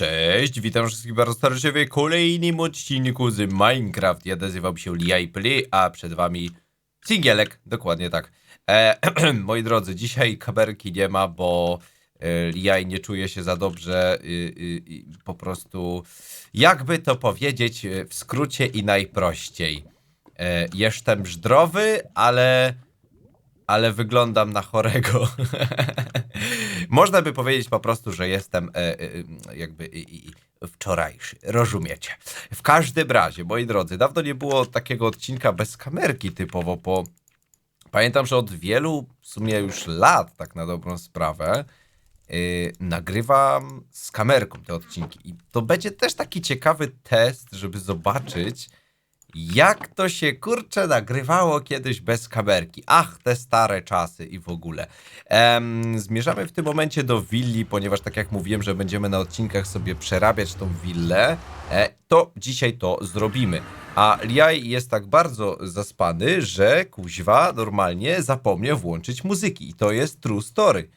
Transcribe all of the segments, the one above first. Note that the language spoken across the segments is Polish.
Cześć, witam wszystkich bardzo serdecznie w kolejnym odcinku z Minecraft. Ja nazywam się Lia Play, a przed wami Singielek, dokładnie tak. E, moi drodzy, dzisiaj kamerki nie ma, bo e, Lia nie czuje się za dobrze. Y, y, y, po prostu, jakby to powiedzieć w skrócie i najprościej. E, jestem zdrowy, ale ale wyglądam na chorego. Można by powiedzieć po prostu, że jestem e, e, jakby i, wczorajszy. Rozumiecie. W każdym razie, moi drodzy, dawno nie było takiego odcinka bez kamerki typowo, bo pamiętam, że od wielu w sumie już lat, tak na dobrą sprawę, yy, nagrywam z kamerką te odcinki. I to będzie też taki ciekawy test, żeby zobaczyć, jak to się kurczę nagrywało kiedyś bez kamerki. Ach, te stare czasy i w ogóle. Zmierzamy w tym momencie do willi, ponieważ tak jak mówiłem, że będziemy na odcinkach sobie przerabiać tą willę, e, to dzisiaj to zrobimy. A Liaj jest tak bardzo zaspany, że kuźwa normalnie zapomniał włączyć muzyki. I to jest true story.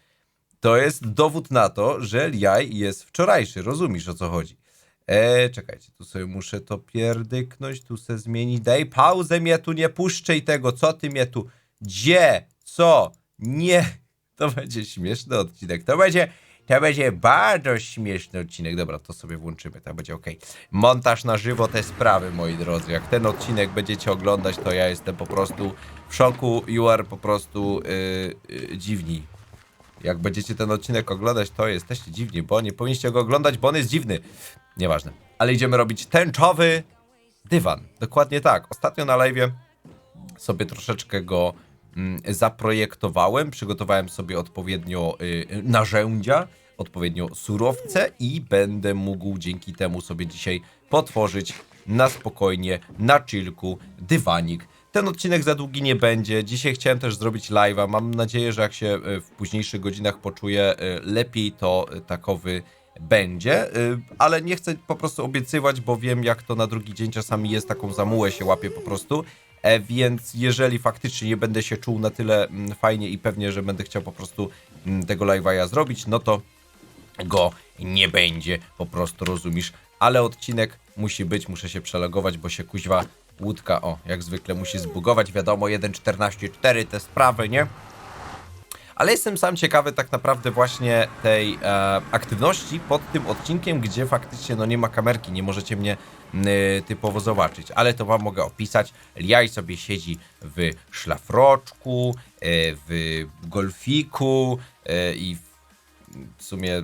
To jest dowód na to, że Liaj jest wczorajszy. Rozumiesz o co chodzi? E, czekajcie, tu sobie muszę to pierdyknąć, tu se zmienić. Daj pauzę, mnie tu nie puszczaj tego. Co ty mnie tu? Gdzie? Co? Nie. To będzie śmieszny odcinek. To będzie, to będzie bardzo śmieszny odcinek. Dobra, to sobie włączymy, to będzie ok. Montaż na żywo te sprawy, moi drodzy. Jak ten odcinek będziecie oglądać, to ja jestem po prostu w szoku. You are po prostu yy, yy, dziwni. Jak będziecie ten odcinek oglądać, to jesteście dziwni, bo nie powinniście go oglądać, bo on jest dziwny. Nieważne. Ale idziemy robić tęczowy dywan. Dokładnie tak. Ostatnio na live sobie troszeczkę go mm, zaprojektowałem, przygotowałem sobie odpowiednio y, narzędzia, odpowiednio surowce i będę mógł dzięki temu sobie dzisiaj potworzyć na spokojnie, na chillku dywanik. Ten odcinek za długi nie będzie. Dzisiaj chciałem też zrobić live'a. Mam nadzieję, że jak się y, w późniejszych godzinach poczuję y, lepiej, to y, takowy będzie, ale nie chcę po prostu obiecywać, bo wiem jak to na drugi dzień czasami jest, taką zamułę się łapie po prostu, e, więc jeżeli faktycznie nie będę się czuł na tyle mm, fajnie i pewnie, że będę chciał po prostu mm, tego live'a ja zrobić, no to go nie będzie, po prostu rozumiesz, ale odcinek musi być, muszę się przelogować, bo się kuźwa łódka, o, jak zwykle musi zbugować, wiadomo, 1.14.4 te sprawy, nie? Ale jestem sam ciekawy tak naprawdę właśnie tej e, aktywności pod tym odcinkiem, gdzie faktycznie no nie ma kamerki, nie możecie mnie y, typowo zobaczyć, ale to wam mogę opisać. Liaj sobie siedzi w szlafroczku, y, w golfiku y, i w, w sumie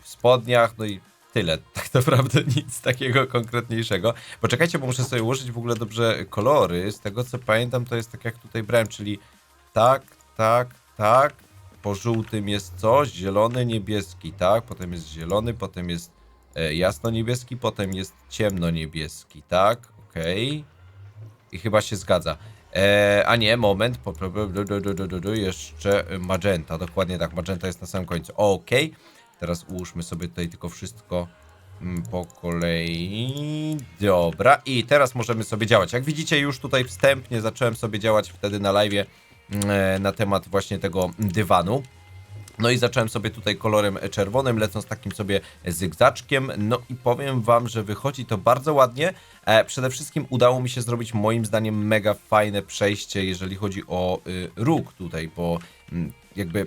w spodniach, no i tyle. Tak naprawdę nic takiego konkretniejszego. Poczekajcie, bo muszę sobie ułożyć w ogóle dobrze kolory. Z tego co pamiętam, to jest tak jak tutaj brałem, czyli tak, tak, tak. Po żółtym jest coś, zielony, niebieski, tak? Potem jest zielony, potem jest e, jasno-niebieski, potem jest ciemno-niebieski, tak? Okej. I chyba się zgadza. E, a nie, moment. Po, jeszcze magenta, dokładnie tak. Magenta jest na samym końcu. Okej. Teraz ułóżmy sobie tutaj tylko wszystko mm, po kolei. Dobra. I teraz możemy sobie działać. Jak widzicie, już tutaj wstępnie zacząłem sobie działać wtedy na live e, na temat właśnie tego dywanu. No i zacząłem sobie tutaj kolorem czerwonym, lecąc takim sobie zygzaczkiem. No i powiem wam, że wychodzi to bardzo ładnie. E, przede wszystkim udało mi się zrobić moim zdaniem mega fajne przejście, jeżeli chodzi o y, róg tutaj, bo mm, jakby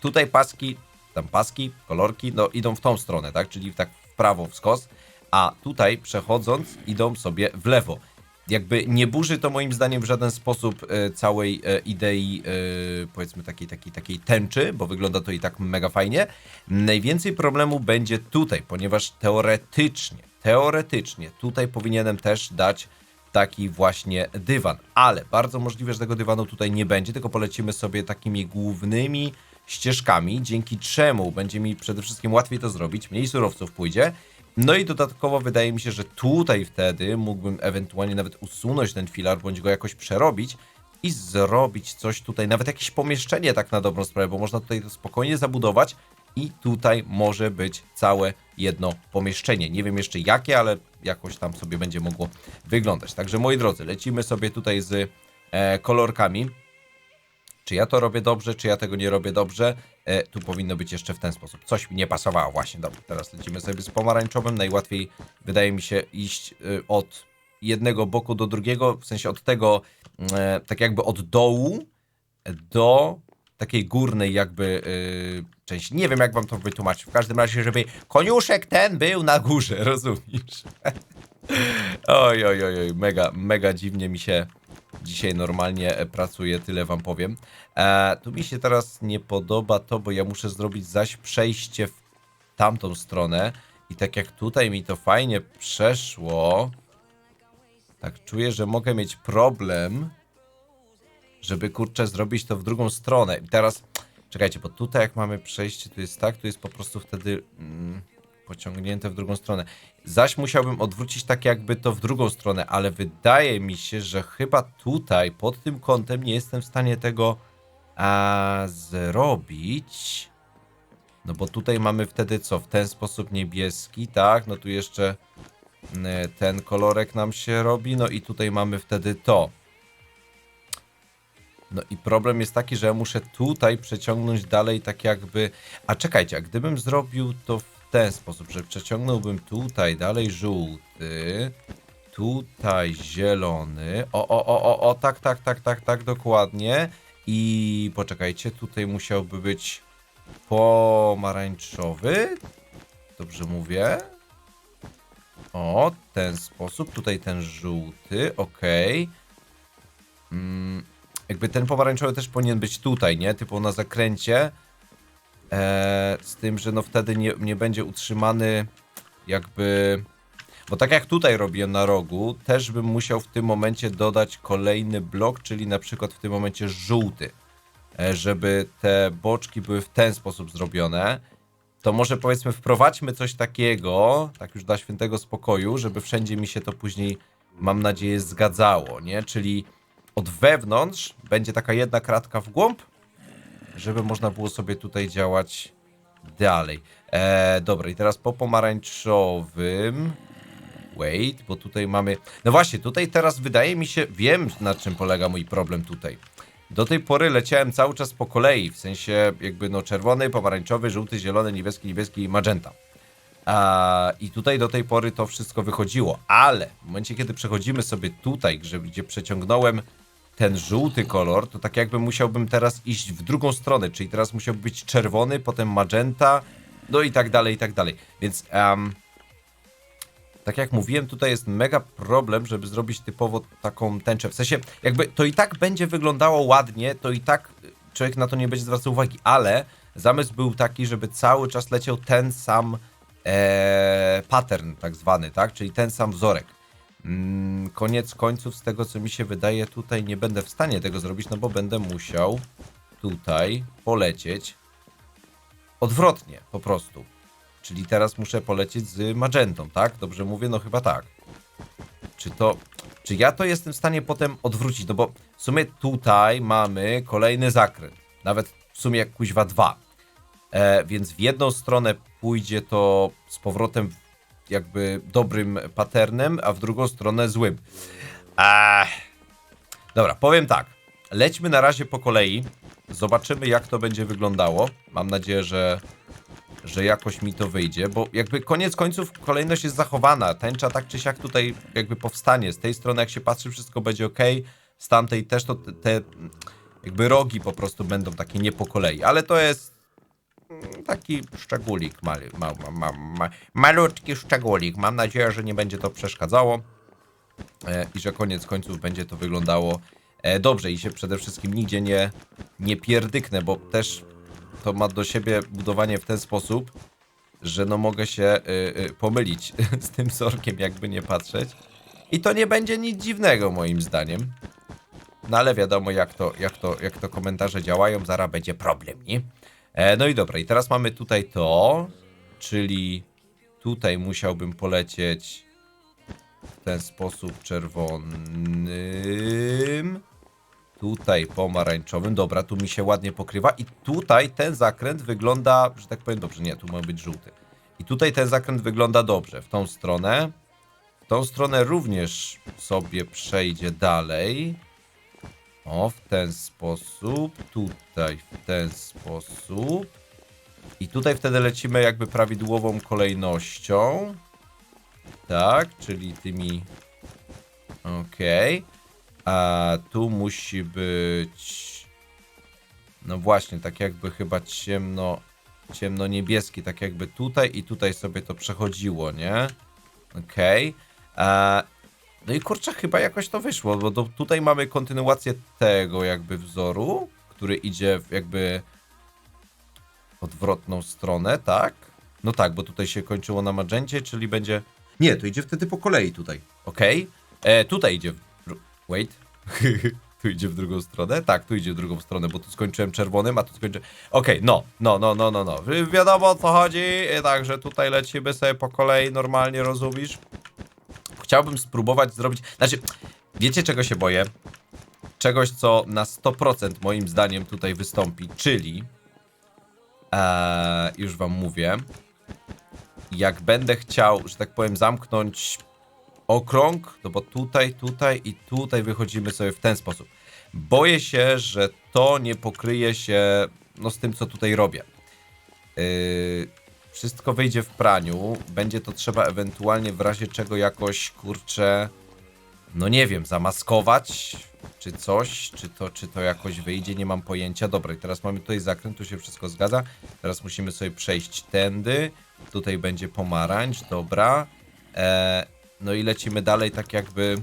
tutaj paski, tam paski, kolorki, no idą w tą stronę, tak? Czyli tak w prawo, w skos, a tutaj przechodząc idą sobie w lewo. Jakby nie burzy to moim zdaniem w żaden sposób e, całej e, idei, e, powiedzmy takiej, takiej, takiej tęczy, bo wygląda to i tak mega fajnie. Najwięcej problemu będzie tutaj, ponieważ teoretycznie, teoretycznie tutaj powinienem też dać taki właśnie dywan, ale bardzo możliwe, że tego dywanu tutaj nie będzie, tylko polecimy sobie takimi głównymi ścieżkami, dzięki czemu będzie mi przede wszystkim łatwiej to zrobić, mniej surowców pójdzie. No i dodatkowo wydaje mi się, że tutaj wtedy mógłbym ewentualnie nawet usunąć ten filar, bądź go jakoś przerobić i zrobić coś tutaj, nawet jakieś pomieszczenie tak na dobrą sprawę, bo można tutaj to spokojnie zabudować i tutaj może być całe jedno pomieszczenie. Nie wiem jeszcze jakie, ale jakoś tam sobie będzie mogło wyglądać. Także moi drodzy, lecimy sobie tutaj z e, kolorkami. Czy ja to robię dobrze, czy ja tego nie robię dobrze? E, tu powinno być jeszcze w ten sposób. Coś mi nie pasowało właśnie. Dobra, teraz lecimy sobie z pomarańczowym. Najłatwiej wydaje mi się iść e, od jednego boku do drugiego, w sensie od tego, e, tak jakby od dołu do takiej górnej jakby e, części. Nie wiem, jak wam to wytłumaczyć. W każdym razie, żeby koniuszek ten był na górze, rozumiesz? oj, oj, oj, oj, mega, mega dziwnie mi się dzisiaj normalnie e, pracuje, tyle wam powiem. E, tu mi się teraz nie podoba to, bo ja muszę zrobić zaś przejście w tamtą stronę i tak jak tutaj mi to fajnie przeszło, tak czuję, że mogę mieć problem, żeby kurczę zrobić to w drugą stronę. I teraz, czekajcie, bo tutaj jak mamy przejście, tu jest tak, tu jest po prostu wtedy mm, pociągnięte w drugą stronę. Zaś musiałbym odwrócić tak jakby to w drugą stronę, ale wydaje mi się, że chyba tutaj, pod tym kątem nie jestem w stanie tego a, zrobić. No bo tutaj mamy wtedy co? W ten sposób niebieski, tak? No tu jeszcze mm, ten kolorek nam się robi, no i tutaj mamy wtedy to. No i problem jest taki, że ja muszę tutaj przeciągnąć dalej tak jakby... A czekajcie, a gdybym zrobił to w ten sposób, że przeciągnąłbym tutaj dalej żółty, tutaj zielony, o, o, o, o, o, tak, tak, tak, tak, tak, dokładnie. I poczekajcie, tutaj musiałby być pomarańczowy. Dobrze mówię? O, ten sposób. Tutaj ten żółty, okej. Mm, jakby ten pomarańczowy też powinien być tutaj, nie? Typu na zakręcie. Eee, z tym, że no wtedy nie, nie będzie utrzymany jakby... Bo tak jak tutaj robię na rogu, też bym musiał w tym momencie dodać kolejny blok, czyli na przykład w tym momencie żółty. E, żeby te boczki były w ten sposób zrobione. To może powiedzmy wprowadźmy coś takiego, tak już dla świętego spokoju, żeby wszędzie mi się to później, mam nadzieję, zgadzało, nie? Czyli od wewnątrz będzie taka jedna kratka w głąb, żeby można było sobie tutaj działać dalej. E, dobra, i teraz po pomarańczowym. Wait, bo tutaj mamy. No właśnie, tutaj teraz wydaje mi się, wiem na czym polega mój problem tutaj. Do tej pory leciałem cały czas po kolei, w sensie jakby no czerwony, pomarańczowy, żółty, zielony, niebieski, niebieski i magenta. I tutaj do tej pory to wszystko wychodziło, ale w momencie kiedy przechodzimy sobie tutaj, gdzie przeciągnąłem ten żółty kolor, to tak jakby musiałbym teraz iść w drugą stronę, czyli teraz musiał być czerwony, potem magenta, no i tak dalej, i tak dalej. Więc em, tak jak mówiłem, tutaj jest mega problem, żeby zrobić typowo taką tęczę. W sensie, jakby to i tak będzie wyglądało ładnie, to i tak człowiek na to nie będzie zwracał uwagi, ale zamysł był taki, żeby cały czas leciał ten sam e, pattern, tak zwany, tak? Czyli ten sam wzorek. Mm, koniec końców, z tego co mi się wydaje, tutaj nie będę w stanie tego zrobić, no bo będę musiał tutaj polecieć odwrotnie, po prostu. Czyli teraz muszę polecieć z magentą, tak? Dobrze mówię? No chyba tak. Czy to... Czy ja to jestem w stanie potem odwrócić? No bo w sumie tutaj mamy kolejny zakręt. Nawet w sumie kuźwa dwa. E, więc w jedną stronę pójdzie to z powrotem jakby dobrym patternem, a w drugą stronę złym. Dobra, powiem tak. Lećmy na razie po kolei. Zobaczymy, jak to będzie wyglądało. Mam nadzieję, że, że jakoś mi to wyjdzie, bo jakby koniec końców kolejność jest zachowana. Tęcza tak czy siak tutaj jakby powstanie. Z tej strony, jak się patrzy, wszystko będzie ok. Z tamtej też to te, te jakby rogi po prostu będą takie nie po kolei. Ale to jest taki szczególik, ma, ma, ma, ma, malutki szczególik. Mam nadzieję, że nie będzie to przeszkadzało e, i że koniec końców będzie to wyglądało e, dobrze i się przede wszystkim nigdzie nie, nie pierdyknę, bo też to ma do siebie budowanie w ten sposób, że no mogę się y, y, pomylić z tym sorkiem, jakby nie patrzeć. I to nie będzie nic dziwnego moim zdaniem. No ale wiadomo jak to, jak to, jak to komentarze działają, zaraz będzie problem, nie? E, no i dobra, i teraz mamy tutaj to, czyli tutaj musiałbym polecieć w ten sposób czerwonym, tutaj pomarańczowym, dobra, tu mi się ładnie pokrywa i tutaj ten zakręt wygląda, że tak powiem, dobrze, nie, tu ma być żółty. I tutaj ten zakręt wygląda dobrze, w tą stronę. W tą stronę również sobie przejdzie dalej. O, w ten sposób. Tutaj w ten sposób. I tutaj wtedy lecimy jakby prawidłową kolejnością. Tak, czyli tymi. Okej. A tu musi być. No właśnie, tak jakby chyba ciemno. Ciemno-niebieski, tak jakby tutaj i tutaj sobie to przechodziło, nie? Okej. A No i kurczę, chyba jakoś to wyszło, bo tutaj mamy kontynuację tego jakby wzoru, który idzie w jakby odwrotną stronę, tak? No tak, bo tutaj się kończyło na magencie, czyli będzie... Nie, to idzie wtedy po kolei tutaj. Okej. E, Tutaj idzie w... Wait. tu idzie w drugą stronę? Tak, tu idzie w drugą stronę, bo tu skończyłem czerwonym, a tu skończyłem... Okej, no, no, no, no, no, no. Wi- Wiadomo o co chodzi, e, także tutaj lecimy sobie po kolei, normalnie rozumiesz? Chciałbym spróbować zrobić... Znaczy, wiecie czego się boję? Czegoś, co na 100% moim zdaniem tutaj wystąpi, czyli... Eee, już wam mówię. Jak będę chciał, że tak powiem, zamknąć okrąg, to bo tutaj, tutaj i tutaj wychodzimy sobie w ten sposób. Boję się, że to nie pokryje się no, z tym, co tutaj robię. Yy, wszystko wyjdzie w praniu. Będzie to trzeba ewentualnie w razie czego jakoś, kurczę, no nie wiem, zamaskować czy coś, czy to, czy to jakoś wyjdzie, nie mam pojęcia. Dobra, i teraz mamy tutaj zakręt, tu się wszystko zgadza. Teraz musimy sobie przejść tędy. Tutaj będzie pomarańcz, dobra. E, no i lecimy dalej tak jakby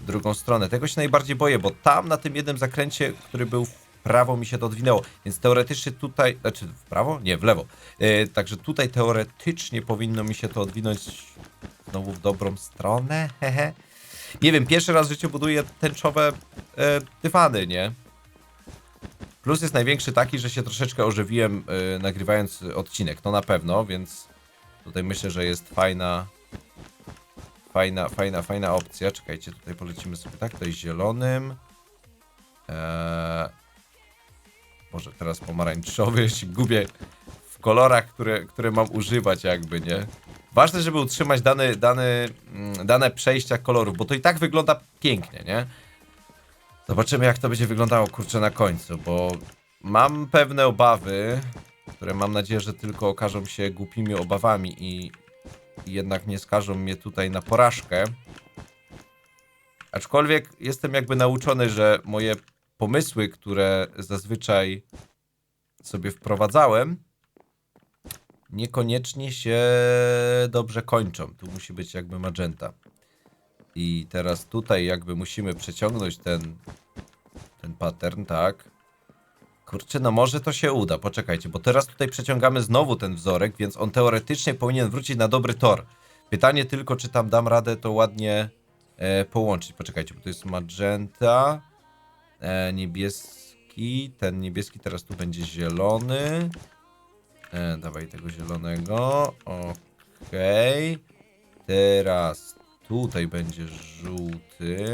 w drugą stronę. Tego się najbardziej boję, bo tam na tym jednym zakręcie, który był prawo, mi się to odwinęło. Więc teoretycznie tutaj, znaczy w prawo? Nie, w lewo. E, także tutaj teoretycznie powinno mi się to odwinąć znowu w dobrą stronę. Hehe. Nie wiem, pierwszy raz w życiu buduję tęczowe e, dywany, nie? Plus jest największy taki, że się troszeczkę ożywiłem e, nagrywając odcinek, to na pewno, więc tutaj myślę, że jest fajna, fajna, fajna, fajna opcja. Czekajcie, tutaj polecimy sobie tak, to jest zielonym. Eee, może teraz pomarańczowy, się gubię w kolorach, które, które mam używać jakby, nie? Ważne, żeby utrzymać dane, dane, mm, dane przejścia kolorów, bo to i tak wygląda pięknie, nie? Zobaczymy, jak to będzie wyglądało, kurczę, na końcu, bo mam pewne obawy, które mam nadzieję, że tylko okażą się głupimi obawami i, i jednak nie skażą mnie tutaj na porażkę. Aczkolwiek jestem jakby nauczony, że moje pomysły, które zazwyczaj sobie wprowadzałem, niekoniecznie się dobrze kończą. Tu musi być jakby magenta. I teraz tutaj jakby musimy przeciągnąć ten, ten pattern, tak? Kurczę, no może to się uda, poczekajcie, bo teraz tutaj przeciągamy znowu ten wzorek, więc on teoretycznie powinien wrócić na dobry tor. Pytanie tylko, czy tam dam radę to ładnie e, połączyć. Poczekajcie, bo to jest magenta, e, niebieski, ten niebieski teraz tu będzie zielony. E, dawaj tego zielonego, okej. Teraz tutaj będzie żółty.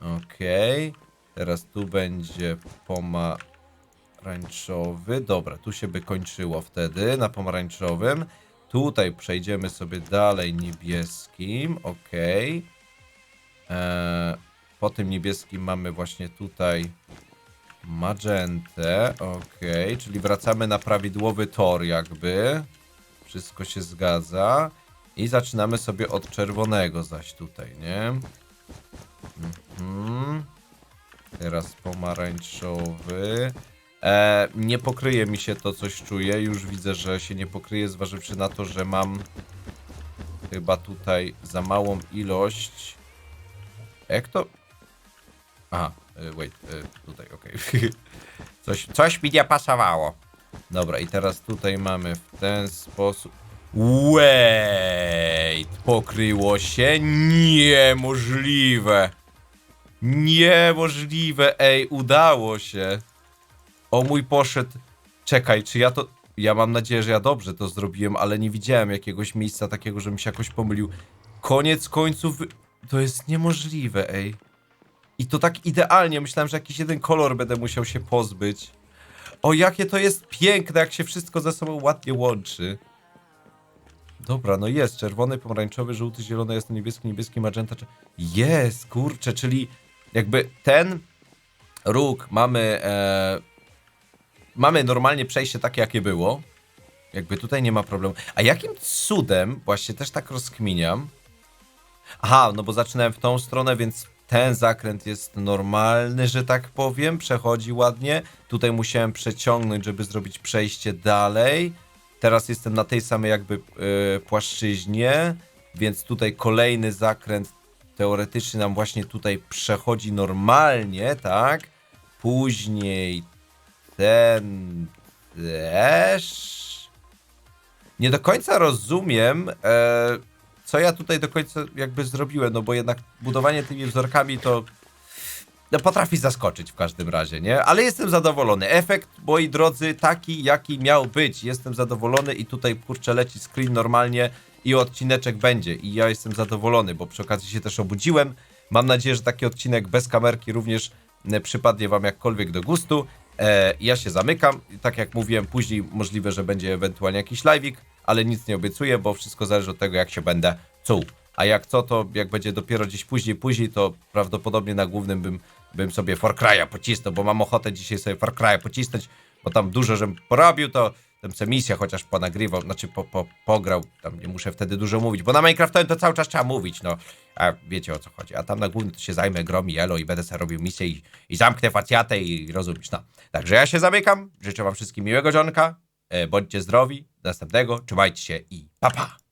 Okej. Teraz tu będzie pomarańczowy. Dobra, tu się by kończyło wtedy na pomarańczowym. Tutaj przejdziemy sobie dalej niebieskim. Okej. Eee, po tym niebieskim mamy właśnie tutaj magentę. Okej, czyli wracamy na prawidłowy tor jakby. Wszystko się zgadza. I zaczynamy sobie od czerwonego zaś tutaj, nie? Mhm. Teraz pomarańczowy. E, nie pokryje mi się to, coś czuję. Już widzę, że się nie pokryje, zważywszy na to, że mam chyba tutaj za małą ilość. Jak to? Aha, e, wait, e, tutaj, okej. coś, coś mi nie pasowało. Dobra, i teraz tutaj mamy w ten sposób. Wait, pokryło się? Niemożliwe. Niemożliwe, ej, udało się. O mój poszedł. Czekaj, czy ja to. Ja mam nadzieję, że ja dobrze to zrobiłem, ale nie widziałem jakiegoś miejsca takiego, żebym się jakoś pomylił. Koniec końców. To jest niemożliwe, ej. I to tak idealnie. Myślałem, że jakiś jeden kolor będę musiał się pozbyć. O, jakie to jest piękne, jak się wszystko ze sobą ładnie łączy. Dobra, no jest. Czerwony, pomarańczowy, żółty, zielony, jest niebieski, niebieski, magenta. Jest, kurczę, czyli jakby ten róg mamy, e, mamy normalnie przejście takie, jakie było. Jakby tutaj nie ma problemu. A jakim cudem, właśnie też tak rozkminiam. Aha, no bo zaczynałem w tą stronę, więc ten zakręt jest normalny, że tak powiem. Przechodzi ładnie. Tutaj musiałem przeciągnąć, żeby zrobić przejście dalej. Teraz jestem na tej samej jakby e, płaszczyźnie, więc tutaj kolejny zakręt teoretycznie nam właśnie tutaj przechodzi normalnie, tak? Później ten też. Nie do końca rozumiem, e, co ja tutaj do końca jakby zrobiłem, no bo jednak budowanie tymi wzorkami to no, potrafi zaskoczyć w każdym razie, nie? Ale jestem zadowolony. Efekt, moi drodzy, taki, jaki miał być. Jestem zadowolony i tutaj, kurczę, leci screen normalnie i odcineczek będzie. I ja jestem zadowolony, bo przy okazji się też obudziłem. Mam nadzieję, że taki odcinek bez kamerki również e, przypadnie wam jakkolwiek do gustu. E, ja się zamykam. Tak jak mówiłem, później możliwe, że będzie ewentualnie jakiś live'ik, ale nic nie obiecuję, bo wszystko zależy od tego, jak się będę czuł. A jak co, to jak będzie dopiero gdzieś później, później, to prawdopodobnie na głównym bym, bym sobie Far Cry'a pocisnął, bo mam ochotę dzisiaj sobie Far Cry'a pocisnąć, bo tam dużo, żem porobił, to tam se misję chociaż ponagrywał, znaczy po, po, pograł, tam nie muszę wtedy dużo mówić, bo na Minecraftowym to cały czas trzeba mówić, no, a wiecie o co chodzi, a tam na głównym to się zajmę grom i elo i będę sobie robił misję i, i zamknę facjatę i rozumiesz, no. Także ja się zamykam, życzę wam wszystkim miłego e, bądźcie zdrowi, do następnego, trzymajcie się i pa pa!